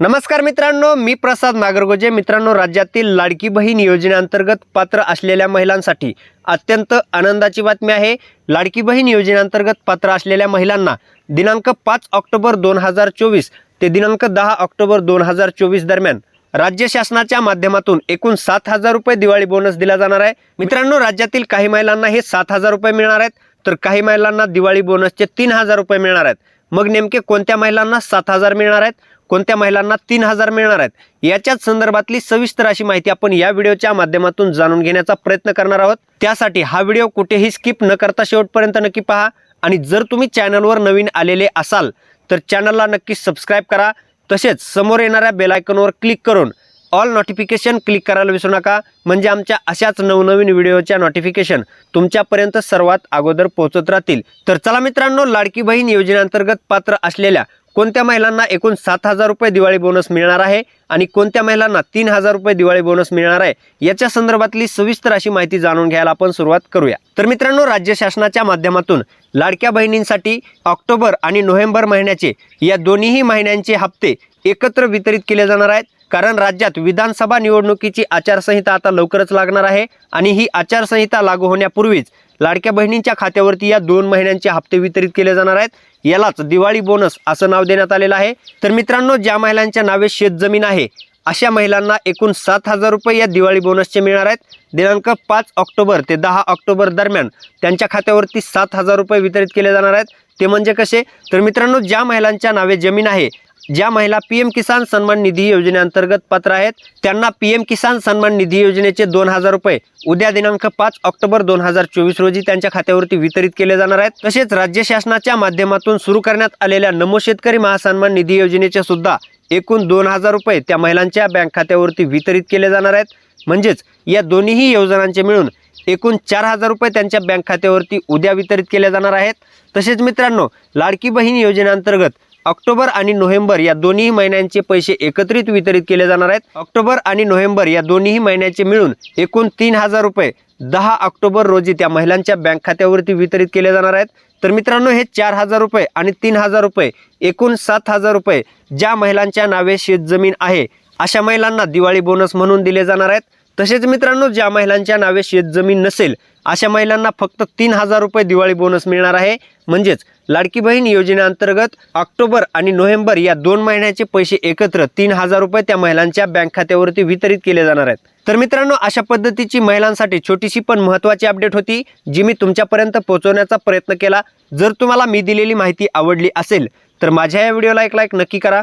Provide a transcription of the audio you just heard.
नमस्कार मित्रांनो मी प्रसाद नागरगोजे. मित्रांनो राज्यातील लाडकी बहीण योजनेअंतर्गत पात्र असलेल्या महिलांसाठी अत्यंत आनंदाची बातमी आहे. लाडकी बहीण योजनेअंतर्गत पात्र असलेल्या महिलांना दिनांक पाच ऑक्टोबर दोन हजार चोवीस ते दिनांक दहा ऑक्टोबर दोन हजार चोवीस दरम्यान राज्य शासनाच्या माध्यमातून एकूण सात हजार रुपये दिवाळी बोनस दिला जाणार आहे. मित्रांनो राज्यातील काही महिलांना हे सात हजार रुपये मिळणार आहेत. तर काही महिलांना दिवाळी बोनसचे तीन हजार रुपये मिळणार आहेत. मग नेमके कोणत्या महिलांना सात हजार मिळणार आहेत? कोणत्या महिलांना तीन हजार मिळणार आहेत? याच्याच संदर्भातली सविस्तर अशी माहिती आपण या व्हिडिओच्या माध्यमातून जाणून घेण्याचा प्रयत्न करणार आहोत. त्यासाठी हा व्हिडिओ कुठेही स्किप न करता शेवटपर्यंत नक्की पहा. आणि जर तुम्ही चॅनलवर नवीन आलेले असाल तर चॅनलला नक्की सबस्क्राईब करा. तसेच समोर येणाऱ्या बेलायकनवर क्लिक करून ऑल नोटिफिकेशन क्लिक करायला विसरू नका. म्हणजे आमच्या अशाच नवनवीन व्हिडिओच्या नोटिफिकेशन तुमच्यापर्यंत सर्वात अगोदर पोहोचत राहतील. तर चला मित्रांनो लाडकी बहीण योजनेअंतर्गत पात्र असलेल्या कोणत्या महिलांना एकूण सात हजार रुपये दिवाळी बोनस मिळणार आहे आणि कोणत्या महिलांना तीन हजार रुपये दिवाळी बोनस मिळणार आहे? याच्या संदर्भातली सविस्तर अशी माहिती जाणून घ्यायला आपण सुरुवात करूया. तर मित्रांनो राज्य शासनाच्या माध्यमातून लाडक्या बहिणींसाठी ऑक्टोबर आणि नोव्हेंबर महिन्याचे या दोन्हीही महिन्यांचे हप्ते एकत्र वितरित केले जाणार आहेत. कारण राज्यात विधानसभा निवडणुकीची आचारसंहिता आता लवकरच लागणार आहे आणि ही आचारसंहिता लागू होण्यापूर्वीच लाडक्या बहिणींच्या खात्यावरती या दोन महिन्यांचे हप्ते वितरित केले जाणार आहेत. यालाच दिवाळी बोनस असं नाव देण्यात आलेलं आहे. तर मित्रांनो ज्या महिलांच्या नावे शेतजमीन आहे अशा महिलांना एकूण सात हजार रुपये या दिवाळी बोनसचे मिळणार आहेत. दिनांक पाच ऑक्टोबर ते दहा ऑक्टोबर दरम्यान त्यांच्या खात्यावरती सात हजार रुपये वितरित केले जाणार आहेत. ते म्हणजे कसे? तर मित्रांनो ज्या महिलांच्या नावे जमीन आहे ज्या महिला पी एम किसान सन्मान निधी योजनेअंतर्गत पात्र आहेत त्यांना पी एम किसान सन्मान निधी योजनेचे दोन हजार रुपये उद्या दिनांक पाच ऑक्टोबर दोन हजार चोवीस रोजी त्यांच्या खात्यावरती वितरित केले जाणार आहेत. तसेच राज्य शासनाच्या माध्यमातून सुरू करण्यात आलेल्या नमो शेतकरी महासन्मान निधी योजनेचे सुद्धा एकूण दोन हजार रुपये त्या महिलांच्या बँक खात्यावरती वितरित केले जाणार आहेत. म्हणजेच या दोन्हीही योजनांचे मिळून एकूण चार हजार रुपये त्यांच्या बँक खात्यावरती उद्या वितरित केले जाणार आहेत. तसेच मित्रांनो लाडकी बहीण योजनेअंतर्गत ऑक्टोबर आणि नोव्हेंबर या दोन्ही महिन्यांचे पैसे एकत्रित वितरित केले जाणार आहेत. ऑक्टोबर आणि नोव्हेंबर या दोन्ही महिन्याचे मिळून एकूण तीन हजार रुपये दहा ऑक्टोबर रोजी त्या महिलांच्या बँक खात्यावरती वितरित केले जाणार आहेत. तर मित्रांनो हे चार हजार रुपये आणि तीन हजार रुपये एकूण सात हजार रुपये ज्या महिलांच्या नावे शेतजमीन आहे अशा महिलांना दिवाळी बोनस म्हणून दिले जाणार आहेत. तसेच मित्रांनो ज्या महिलांच्या नावे शेतजमीन नसेल अशा महिलांना फक्त तीन हजार रुपये दिवाळी बोनस मिळणार आहे. म्हणजेच लाडकी बहीण योजनेअंतर्गत ऑक्टोबर आणि नोव्हेंबर या दोन महिन्याचे पैसे एकत्र तीन हजार रुपये त्या महिलांच्या बँक खात्यावरती वितरित केले जाणार आहेत. तर मित्रांनो अशा पद्धतीची महिलांसाठी छोटीशी पण महत्त्वाची अपडेट होती जी मी तुमच्यापर्यंत पोहोचवण्याचा प्रयत्न केला. जर तुम्हाला मी दिलेली माहिती आवडली असेल तर माझ्या या व्हिडिओला एक लाईक नक्की करा.